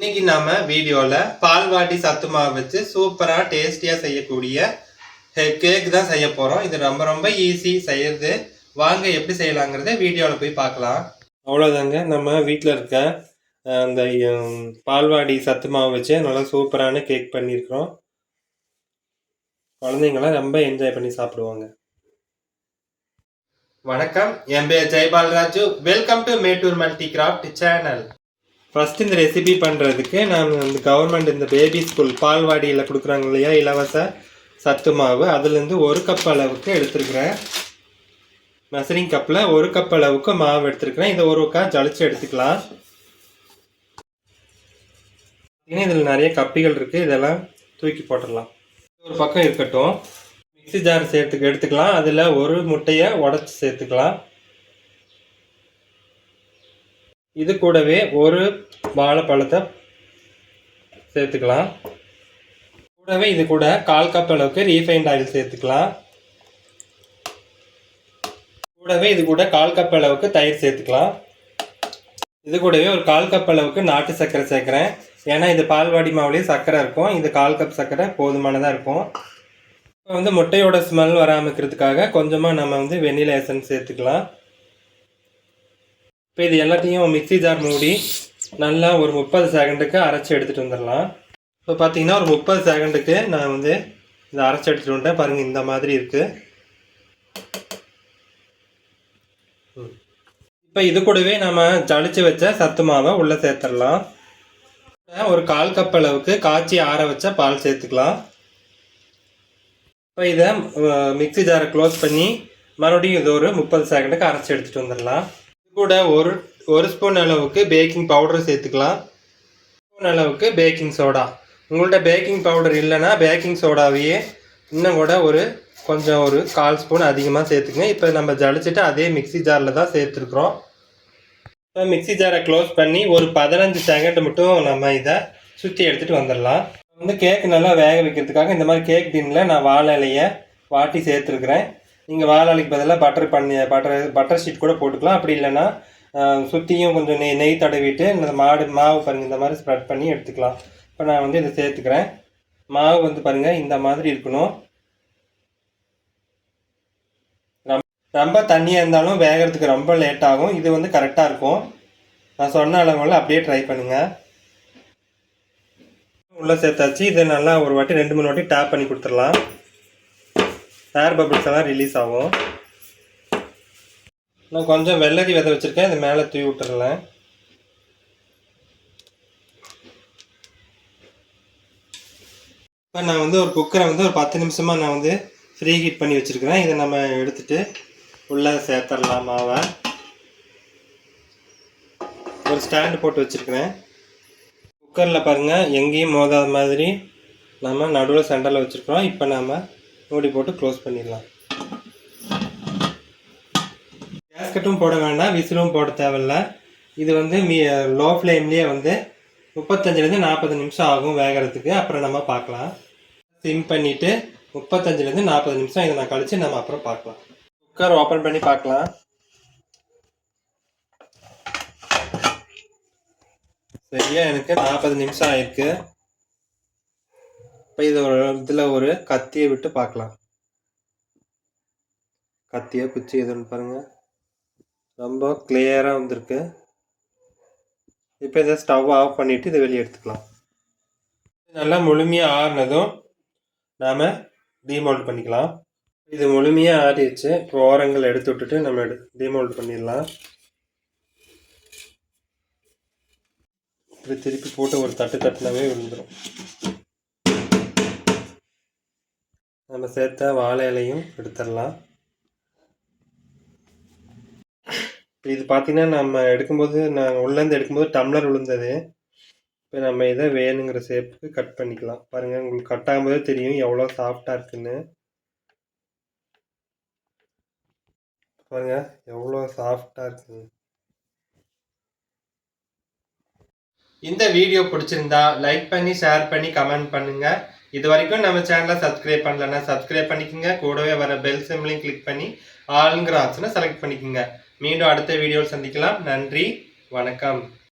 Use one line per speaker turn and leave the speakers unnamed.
இன்னைக்கு நாம வீடியோல பால்வாடி சத்து மாவு வச்சு சூப்பரா டேஸ்டியா செய்யக்கூடிய கேக் தான் செய்ய போறோம். இது ரொம்ப ரொம்ப ஈஸி செய்யறது. வாங்க எப்படி செய்யலாங்கிறத வீடியோல போய் பார்க்கலாம். அவ்வளோதாங்க நம்ம வீட்டில் இருக்க அந்த பால்வாடி சத்து மாவு வச்சு நல்லா சூப்பரான கேக் பண்ணியிருக்கிறோம். குழந்தைங்களாம் ரொம்ப என்ஜாய் பண்ணி சாப்பிடுவாங்க. வணக்கம். என் பேர் Jaipalraju. Welcome to Mettur multi craft channel first இந்த ரெசிபி பண்ணுறதுக்கு நான் இந்த கவர்மெண்ட் இந்த பேபி ஸ்கூல் பால்வாடியில் கொடுக்குறாங்க இல்லையா இலவச சத்து மாவு. அதுலேருந்து ஒரு கப் அளவுக்கு எடுத்துருக்குறேன். மெசரிங் கப்பில் ஒரு கப் அளவுக்கு மாவு எடுத்துருக்குறேன். இதை ஒரு கா ஜலிச்சு எடுத்துக்கலாம். ஏன்னா இதில் நிறைய கப்பிகள் இருக்குது இதெல்லாம் தூக்கி போட்டுடலாம். ஒரு பக்கம் இருக்கட்டும். மிக்ஸி ஜார் சேர்த்துக்கு எடுத்துக்கலாம். அதில் ஒரு முட்டையை உடச்சி சேர்த்துக்கலாம். இது கூடவே ஒரு வாழைப்பழத்தை சேர்த்துக்கலாம். கூடவே இது கூட கால் கப் அளவுக்கு ரீஃபைண்ட் ஆயில் சேர்த்துக்கலாம். கூடவே இது கூட கால் கப் அளவுக்கு தயிர் சேர்த்துக்கலாம். இது கூடவே ஒரு கால் கப் அளவுக்கு நாட்டு சர்க்கரை சேர்க்குறேன். ஏன்னா இது பால்வாடி மாவுலேயும் சர்க்கரை இருக்கும். இது கால் கப் சர்க்கரை போதுமானதாக இருக்கும். இப்போ வந்து முட்டையோட ஸ்மெல் வராமல் இருக்கிறதுக்காக கொஞ்சமாக நம்ம வந்து வெண்ணிலா எசன்ஸ் சேர்த்துக்கலாம். இப்போ இது எல்லாத்தையும் மிக்ஸி ஜார் மூடி நல்லா ஒரு முப்பது செகண்டுக்கு அரைச்சி எடுத்துகிட்டு வந்துடலாம். இப்போ பார்த்தீங்கன்னா ஒரு முப்பது செகண்டுக்கு நான் வந்து இதை அரைச்சி எடுத்துகிட்டு வந்துட்டேன். பாருங்கள் இந்த மாதிரி இருக்குது இப்போ இது கூடவே நம்ம ஜலிச்சு வச்ச சத்து மாவை உள்ளே சேர்த்துடலாம். ஒரு கால் கப் அளவுக்கு காய்ச்சி ஆற வச்ச பால் சேர்த்துக்கலாம். இப்போ இதை மிக்ஸி ஜாரை க்ளோஸ் பண்ணி மறுபடியும் இது ஒரு முப்பது செகண்டுக்கு அரைச்சி எடுத்துகிட்டு வந்துடலாம். கூட ஒரு ஒரு ஸ்பூன் அளவுக்கு பேக்கிங் பவுடர் சேர்த்துக்கலாம். ஸ்பூன் அளவுக்கு பேக்கிங் சோடா உங்கள்கிட்ட பேக்கிங் பவுடர் இல்லைன்னா பேக்கிங் சோடாவையே இன்னும் கூட ஒரு கொஞ்சம் ஒரு கால் ஸ்பூன் அதிகமாக சேர்த்துக்குங்க. இப்போ நம்ம ஜலிச்சுட்டு அதே மிக்ஸி ஜாரில் தான் சேர்த்துருக்குறோம். இப்போ மிக்ஸி ஜாரை க்ளோஸ் பண்ணி ஒரு பதினஞ்சு செகண்ட் மட்டும் நம்ம இதை சுற்றி எடுத்துகிட்டு வந்துடலாம். வந்து கேக் நல்லா வேக வைக்கிறதுக்காக இந்த மாதிரி கேக் டின்னில் நான் வாழை இலையை வாட்டி சேர்த்துருக்குறேன். நீங்கள் வாழை பதிலாக பட்டர் பண்ணி பட்டர் பட்டர் ஷீட் கூட போட்டுக்கலாம். அப்படி இல்லைன்னா சுற்றியும் கொஞ்சம் நெய் நெய் தடவிட்டு இந்த மாடு மாவு பாருங்கள் இந்த மாதிரி ஸ்ப்ரெட் பண்ணி எடுத்துக்கலாம். இப்போ நான் வந்து இதை சேர்த்துக்கிறேன். மாவு வந்து பாருங்கள் இந்த மாதிரி இருக்கணும். ரொம்ப ரொம்ப தண்ணியாக இருந்தாலும் வேகிறதுக்கு ரொம்ப லேட் ஆகும். இது வந்து கரெக்டாக இருக்கும். நான் சொன்ன அளவுல அப்படியே ட்ரை பண்ணுங்கள் உள்ளே சேர்த்தாச்சு. இதை நல்லா ஒரு வாட்டி ரெண்டு மூணு வாட்டி டேப் பண்ணி கொடுத்துடலாம். ஏர் பபிள்ஸ் எல்லாம் ரிலீஸ் ஆகும். நான் கொஞ்சம் வெள்ளரி விதை வச்சுருக்கேன். இது மேலே தூவி விட்டுறலாம் இப்போ நான் வந்து ஒரு குக்கரை வந்து ஒரு பத்து நிமிஷமாக நான் வந்து ஃப்ரீ ஹீட் பண்ணி வச்சுருக்கிறேன். இதை நம்ம எடுத்துகிட்டு உள்ளே சேர்த்துடலாம் மாவை. ஒரு ஸ்டாண்டு போட்டு வச்சுருக்கிறேன். குக்கரில் பாருங்கள் எங்கேயும் மோதாத மாதிரி நம்ம நடுவில் சென்டரில் வச்சுருக்கிறோம். இப்போ நாம் மூடி போட்டு க்ளோஸ் பண்ணிடலாம். கேஸ்கட்டும் போட வேண்டாம் விசிலும் போட தேவையில்ல. இது வந்து மீ லோ ஃப்ளேம்லேயே வந்து முப்பத்தஞ்சுலேருந்து நாற்பது நிமிஷம் ஆகும் வேகிறதுக்கு. அப்புறம் நம்ம பார்க்கலாம். சிம் பண்ணிவிட்டு முப்பத்தஞ்சுலேருந்து நாற்பது நிமிஷம் இதை நான் கழித்து நம்ம அப்புறம் பார்க்கலாம். குக்கர் ஓப்பன் பண்ணி பார்க்கலாம். சரியா எனக்கு நாற்பது நிமிஷம் ஆயிருக்கு. இப்போ இது ஒரு இதில் ஒரு கத்தியை விட்டு பார்க்கலாம். கத்தியோ குச்சி எதுன்னு பாருங்கள் ரொம்ப கிளியராக வந்திருக்கு. இப்போ இதை ஸ்டவ் ஆஃப் பண்ணிவிட்டு இதை வெளியே எடுத்துக்கலாம். நல்லா முழுமையாக ஆறினதும் நாம் டீமோல்ட் பண்ணிக்கலாம். இது முழுமையாக ஆறிடுச்சு. இப்போ ஓரங்கள் எடுத்து விட்டுட்டு நம்ம எடு டீமோல்ட் பண்ணிடலாம். இப்படி திருப்பி போட்டு ஒரு தட்டு தட்டுனாவே விழுந்துடும் சேர்த்த வாழை இலையும் எடுத்துடலாம். இப்போ இது பார்த்தீங்கன்னா நம்ம எடுக்கும்போது நான் உள்ளேருந்து எடுக்கும்போது டம்ளர் விழுந்தது இப்போ நம்ம இதை வேணுங்கிற ஷேப்புக்கு கட் பண்ணிக்கலாம். பாருங்கள் உங்களுக்கு கட் ஆகும்போதே தெரியும் எவ்வளோ சாஃப்டாக இருக்குன்னு. பாருங்கள் எவ்வளோ சாஃப்டாக இருக்குன்னு. இந்த வீடியோ பிடிச்சிருந்தா லைக் பண்ணி ஷேர் பண்ணி கமெண்ட் பண்ணுங்க. இது வரைக்கும் நம்ம சேனலை சப்ஸ்கிரைப் பண்ணலன்னா சப்ஸ்கிரைப் பண்ணிக்கோங்க. கூடவே வர பெல் சிம்லையும் கிளிக் பண்ணி ஆளுங்கிற ஆப்ஷனை செலக்ட் பண்ணிக்கோங்க. மீண்டும் அடுத்த வீடியோவில் சந்திக்கலாம். நன்றி. வணக்கம்.